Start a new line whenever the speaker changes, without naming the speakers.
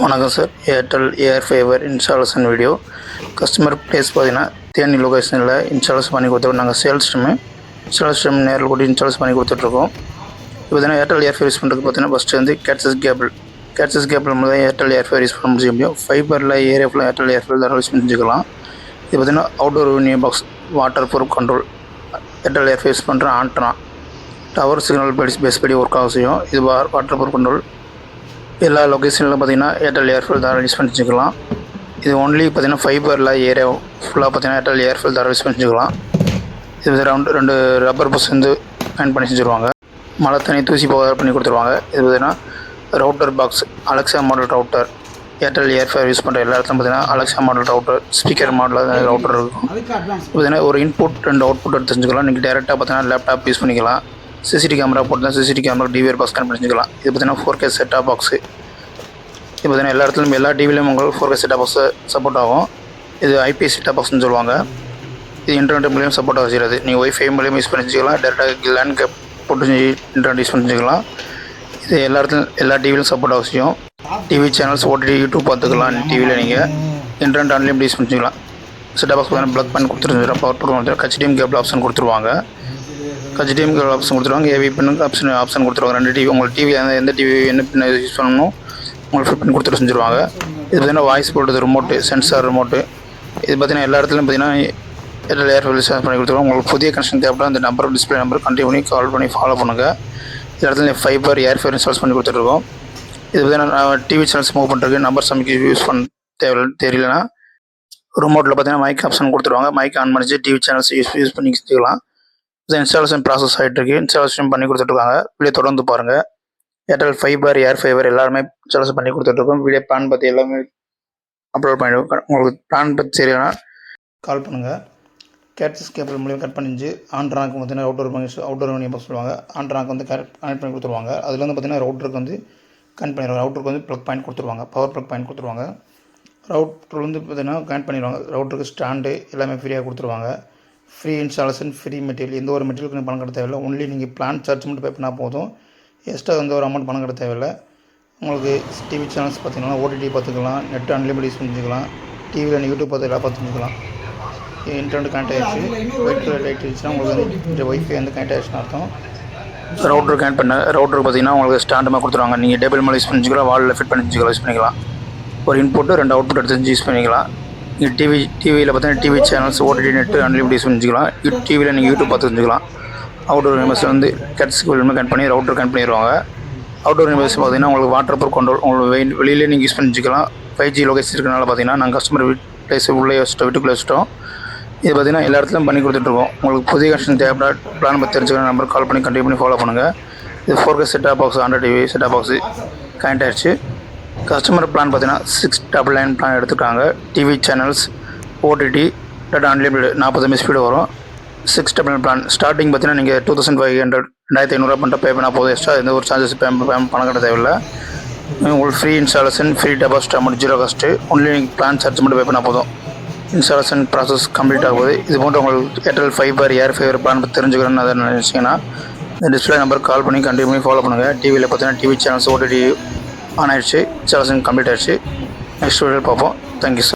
வணக்கம் sir. Airtel air fiber installation video customer place பார்த்தீங்கன்னா தேனி லொகேஷனில் இன்ஸ்டாலேஷன் பண்ணி கொடுத்துருவோம் நாங்கள் சேல்ஸ் டீமு சேல்ஸ் டீம் நேரில் கூட இன்ஸ்டாலேஷன் பண்ணி கொடுத்துட்ருக்கோம். இப்போ பார்த்தீங்கன்னா ஏர்டெல் ஏர் ஃபேர் யூஸ் பண்ணுறதுக்கு பார்த்தீங்கன்னா ஃபஸ்ட்டு வந்து கேட்சஸ் கேபிள் கேட்சஸ் கேபிள் மூலம் தான் ஏர்டெல் ஏர் ஃபேர் யூஸ் பண்ண முடியும். ஃபைபரில் ஏரியா ஃபுல்லாக ஏர்டெல் ஏர் ஃபேர் தான் யூஸ் பண்ணிக்கலாம் இது பார்த்தீங்கன்னா outdoor new box waterproof control Airtel air fiber use பண்ணுற antenna tower signal base base படி ஒர்க் ஆக செய்யும். இது வாட்டர் ப்ரூஃப் கண்ட்ரோல் எல்லா லொக்கேஷனிலும் பார்த்தீங்கன்னா ஏர்டெல் ஏர்ஃபுல் தர யூஸ் பண்ணிச்சுக்கலாம் இது ஒன்லி பார்த்தீங்கன்னா ஃபைபரில் ஏரியா ஃபுல்லாக பார்த்தீங்கன்னா ஏர்டெல் ஏர்ஃபுல் தர யூஸ் பண்ணிச்சுக்கலாம் இது ரவுண்டு ரெண்டு ரப்பர் பஸ் வந்து பயன் பண்ணி செஞ்சுருவாங்க. மழை தண்ணி தூசி போகாத பண்ணி கொடுத்துருவாங்க. இது பார்த்தீங்கன்னா router box Alexa model router Airtel air fiber use பண்ணுற எல்லா இடத்துலையும் பார்த்தீங்கன்னா அலெக்ஸா மாடல் ரவுட்டர் ஸ்பீக்கர் மாடலில் ரவுட்டர் இருக்கும். பார்த்தீங்கன்னா ஒரு இன்புட் ரெண்டு அவுட்புட் எடுத்து செஞ்சுக்கலாம். நீங்கள் டேரெக்டாக பார்த்தீங்கன்னா லேப்டாப் யூஸ் பண்ணிக்கலாம். சிசிடி கேமரா போட்டு CCTV camera DVR box connect பண்ணிக்கலாம் இது பார்த்தீங்கன்னா ஃபோர் கே செட்டாக பாக்ஸு இது பார்த்தீங்கன்னா எல்லா இடத்துலையும் எல்லா டிவிலையும் உங்களுக்கு ஃபோர் கே செட்டாக பாக்ஸ் சப்போர்ட் ஆகும். இது ஐபிஎஸ் செட்டாக பாக்ஸ்னு சொல்லுவாங்க. இது இன்டர்நெட் மூலியம் சப்போர்ட் ஆக செய்கிறது நீங்கள் ஒய்ஃபை மூலியம் யூஸ் பண்ணி வச்சுக்கலாம். டேரெக்டாக லேண்ட் கேப் போட்டு இன்டர்நெட் யூஸ் பண்ணி வச்சுக்கலாம். இது எல்லா இடத்துலையும் எல்லா டிவிலையும் சப்போர்ட் அவசியம் டிவி சேனல்ஸ் ஓடிடி யூடியூப் பார்த்துக்கலாம் டிவியில் நீங்கள் இன்டர்நெட் ஆன்லைன் யூஸ் பண்ணிக்கலாம் செட்டாக பாக்ஸ் பார்த்தீங்கன்னா ப்ளக் பண்ணி கொடுத்துருந்துருக்கோம் power program HDMI cable option கொடுத்துருவாங்க. ஹெச்டிஎம் ஆப்ஷன் கொடுத்துருவாங்க. ஏவி பின்னுக்கு ஆப்ஷன் ஆப்ஷன் கொடுத்துருவாங்க. ரெண்டு டிவி உங்களுக்கு டிவி எந்த எந்த டிவி என்ன பின் யூஸ் பண்ணணும் உங்களுக்கு ஃபிட் பண்ணி கொடுத்துட்டு செஞ்சுருவாங்க. இது பார்த்தீங்கன்னா வாய்ஸ் போடுறது ரிமோட்டு சென்சார் ரிமோட்டு இது பார்த்தீங்கன்னா எல்லா இடத்துலையும் பார்த்தீங்கன்னா எல்லா ஏர் ரிசார்ஜ் பண்ணி கொடுத்துருவோம் உங்களுக்கு புதிய கனெக்ஷன் தேவைப்பட அந்த நம்பர் டிஸ்பிளே நம்பர் கண்டினியூ பண்ணி கால் பண்ணி ஃபாலோ பண்ணுங்கள் இந்த இடத்துல ஃபைபர் ஏர் ஃபேர் இன்ஸ்டால்ஸ் பண்ணி கொடுத்துருக்கோம் இது பார்த்தீங்கன்னா டிவி சேனல்ஸ் மூவ் பண்ணுறதுக்கு நம்பர் சமைக்க யூஸ் பண்ண தேவை தெரியலனா ரிமோட்டில் பார்த்தீங்கன்னா மைக் ஆப்ஷன் கொடுத்துருவாங்க. மைக் ஆன் பண்ணிச்சு டிவி சேனல்ஸ் யூஸ் யூஸ் பண்ணி வச்சுக்கலாம் இன்ஸ்டாலேஷன் ப்ராசஸ் ஆகிட்டு இருக்கு இன்ஸ்டாலேஷன் பண்ணி கொடுத்துட்ருக்காங்க. வீடியோ தொடர்ந்து பாருங்கள் ஏர்டெல் ஃபைபர் ஏர் ஃபைபர் எல்லாருமே இன்ஸ்டாலேஷன் பண்ணி கொடுத்துட்ருக்கோம். வீடியோ பிளான் பற்றி எல்லாமே அப்லோட் பண்ணிவிடுவோம் உங்களுக்கு பிளான் பற்றி சரியான கால் பண்ணுங்கள் கேட்சஸ் கேபிள் மூலியம் கட் பண்ணிச்சு ஆண்ட்ராக்கு பார்த்தீங்கன்னா அவுட்டோர் பண்ணி அவுட்டோர் பண்ணி சொல்லுவாங்க. ஆண்ட்ராக்கு வந்து கனெக்ட் கனெக்ட் பண்ணி கொடுத்துருவாங்க. அதில் வந்து பார்த்தீங்கன்னா ரவுட்டருக்கு வந்து கனெக்ட் பண்ணிடுவாங்க. ரவுட்டருக்கு வந்து ப்ளக் பாயிண்ட் கொடுத்துருவாங்க. பவர் ப்ளக் பாயிண்ட் கொடுத்துருவாங்க. ரவுட்டர் வந்து பார்த்தீங்கன்னா கனெக்ட் பண்ணிடுவாங்க. ரவுட்டருக்கு ஸ்டாண்டு எல்லாமே ஃப்ரீயாக கொடுத்துருவாங்க. ஃப்ரீ இன்ஸ்டாலேஷன் ஃப்ரீ மெட்டீரியல் எந்த ஒரு மெட்டீரியலுக்கு பணம் கட்ட தேவையில்லை. ஒன்லி நீங்கள் பிளான் சார்ஜ் மட்டும் பே பண்ணால் போதும். எக்ஸ்ட்ரா எந்த ஒரு அமௌண்ட் பணம் கட்ட தேவையில்லை. உங்களுக்கு டிவி சேனல்ஸ் பார்த்தீங்கன்னா ஓடிடி பார்த்துக்கலாம் நெட் அன்லிமிட் யூஸ் பண்ணிக்கலாம் டிவியில் யூடியூப் பார்த்து எல்லாம் பார்த்துக்கலாம் இன்டர்நெட் கனெக்ட் ஆகிடுச்சு ஒயிட் கலர் லைட் இருந்துச்சுன்னா உங்களுக்கு வந்து இந்த ஒய்ஃபை வந்து கனெக்ட் ஆகிடுச்சுன்னு அர்த்தம். ரவுட்டர் கனெக்ட் பண்ண ரவுட்டர் பார்த்தீங்கன்னா உங்களுக்கு ஸ்டாண்டமாக கொடுத்துருவாங்க. நீங்கள் டேபிள் மேலே யூஸ் பண்ணிக்கலாம் வாலில் ஃபிட் பண்ணி யூஸ் பண்ணிக்கலாம். ஒரு இன்புட்டு ரெண்டு அவுட்புட் எடுத்து யூஸ் பண்ணிக்கலாம். நீங்கள் டிவி டிவியில் பார்த்தீங்கன்னா TV channels OTT net unlimited செஞ்சுக்கலாம். டிவியில் நீங்கள் யூடியூப் பார்த்து செஞ்சுக்கலாம். அவுட்டோர் யூனிவர்ஸ் வந்து கட்ஸ்க்கு கனெக்ட் பண்ணி ரவுட்டர் கனெக்ட் பண்ணிடுவாங்க அவுட்டோர் யூனிவர்ஸ் பார்த்தீங்கன்னா உங்களுக்கு வாட்டர் ப்ரூஃப் கண்ட்ரோல் உங்களுக்கு வெயில் வெளியிலே நீங்கள் யூஸ் பண்ணிக்கலாம் ஃபைவ் ஜி லொகேஷன் இருக்கனால பார்த்தீங்கன்னா நாங்கள் கஸ்டமர் வீட் பிளேஸ் உள்ளே வச்சுட்டோம் வீட்டுக்குள்ளே வச்சுட்டோம். இது பார்த்தீங்கன்னா எல்லா இடத்துலையும் பண்ணி கொடுத்துட்ருக்கோம் உங்களுக்கு புதிய கனெக்ஷன் தேவைப்பட பிளான் பற்றி தெரிஞ்சுக்கிற நம்பர் கால் பண்ணி கண்டினியூ பண்ணி ஃபாலோ பண்ணுங்கள் இது ஃபோர் கே செட்டாக பாக்ஸ் ஆண்ட்ராய்ட் டிவி செட்டாக பாக்ஸு கனெக்ட் ஆயிடுச்சு. கஸ்டமர் பிளான் பார்த்தீங்கன்னா சிக்ஸ் டபுள் நைன் பிளான் எடுத்துருக்காங்க. TV channels OTT data unlimited நாற்பது எம்பி ஸ்பீடு வரும். Six double nine plan starting பார்த்தீங்கன்னா நீங்கள் டூ தௌசண்ட் ஃபைவ் ஹண்ட்ரட் ரெண்டாயிரத்தி ஐநூறுரூவா பண்ணிட்டு பே பண்ணால் போதும். எக்ஸ்ட்ரா எந்த ஒரு சார்ஜஸ் பே பே பணம் கட்ட தேவையில்லை. உங்களுக்கு free installation free deposit amount zero cost only நீங்கள் பிளான் சார்ஜ் மட்டும் பே பண்ணால் போதும். இன்ஸ்டாலேஷன் ப்ராசஸ் கம்ப்ளீட் ஆகுது. இது போன்ற உங்களுக்கு Airtel fiber air fiber plan பற்றி தெரிஞ்சுக்கணும்னு அதை நினச்சிங்கன்னா இந்த டிஸ்பிளே நம்பர் கால் பண்ணி கண்டினியூ பண்ணி ஃபாலோ பண்ணுங்கள் டிவியில் பார்த்தீங்கன்னா டிவி சேனல்ஸ் ஓடிடி ஆன் ஆயிடுச்சு இன்ஸ்டாலேஷன் கம்ப்ளீட் ஆயிடுச்சு நெக்ஸ்ட் வீடியோ பார்ப்போம் தேங்க்யூ சார்